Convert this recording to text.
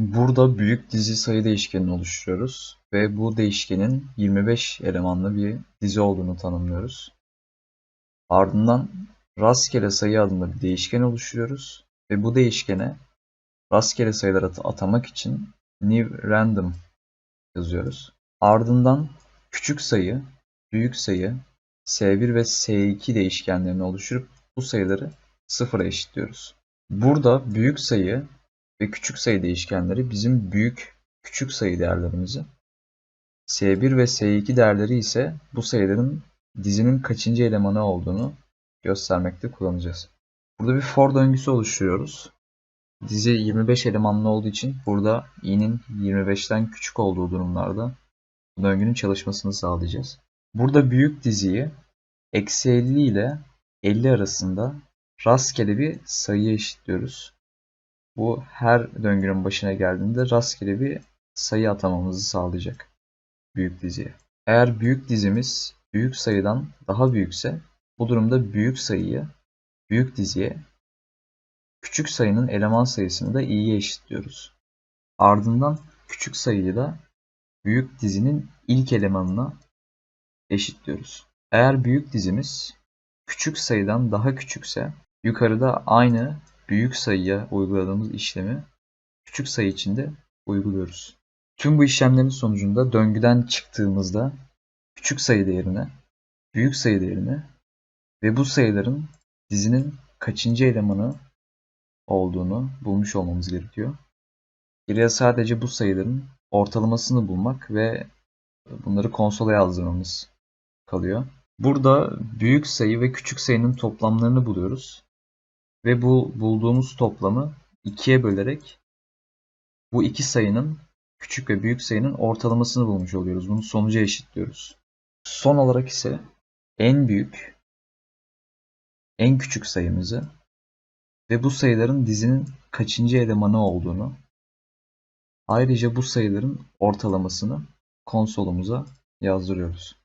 Burada büyük dizi sayı değişkenini oluşturuyoruz ve bu değişkenin 25 elemanlı bir dizi olduğunu tanımlıyoruz. Ardından rastgele sayı adında bir değişken oluşturuyoruz ve bu değişkene rastgele sayıları at- atamak için new random yazıyoruz. Ardından küçük sayı, büyük sayı, S1 ve S2 değişkenlerini oluşturup bu sayıları sıfıra eşitliyoruz. Burada büyük sayı ve küçük sayı değişkenleri bizim büyük küçük sayı değerlerimizi, S1 ve S2 değerleri ise bu sayıların dizinin kaçıncı elemanı olduğunu göstermekte kullanacağız. Burada bir for döngüsü oluşturuyoruz. Dizi 25 elemanlı olduğu için burada i'nin 25'ten küçük olduğu durumlarda döngünün çalışmasını sağlayacağız. Burada büyük diziyi eksi 50 ile 50 arasında rastgele bir sayıya eşitliyoruz. Bu her döngünün başına geldiğinde rastgele bir sayı atamamızı sağlayacak büyük diziye. Eğer büyük dizimiz büyük sayıdan daha büyükse bu durumda büyük sayıyı büyük diziye küçük sayının eleman sayısını da i'ye eşitliyoruz. Ardından küçük sayıyı da büyük dizinin ilk elemanına eşitliyoruz. Eğer büyük dizimiz küçük sayıdan daha küçükse yukarıda aynı büyük sayıya uyguladığımız işlemi küçük sayı için de uyguluyoruz. Tüm bu işlemlerin sonucunda döngüden çıktığımızda küçük sayı değerine, büyük sayı değerine ve bu sayıların dizinin kaçıncı elemanı olduğunu bulmuş olmamız gerekiyor. Geriye sadece bu sayıların ortalamasını bulmak ve bunları konsola yazdırmamız kalıyor. Burada büyük sayı ve küçük sayının toplamlarını buluyoruz. Ve bu bulduğumuz toplamı ikiye bölerek bu iki sayının küçük ve büyük sayının ortalamasını bulmuş oluyoruz. Bunu sonuca eşitliyoruz. Son olarak ise en büyük, en küçük sayımızı ve bu sayıların dizinin kaçıncı elemanı olduğunu ayrıca bu sayıların ortalamasını konsolumuza yazdırıyoruz.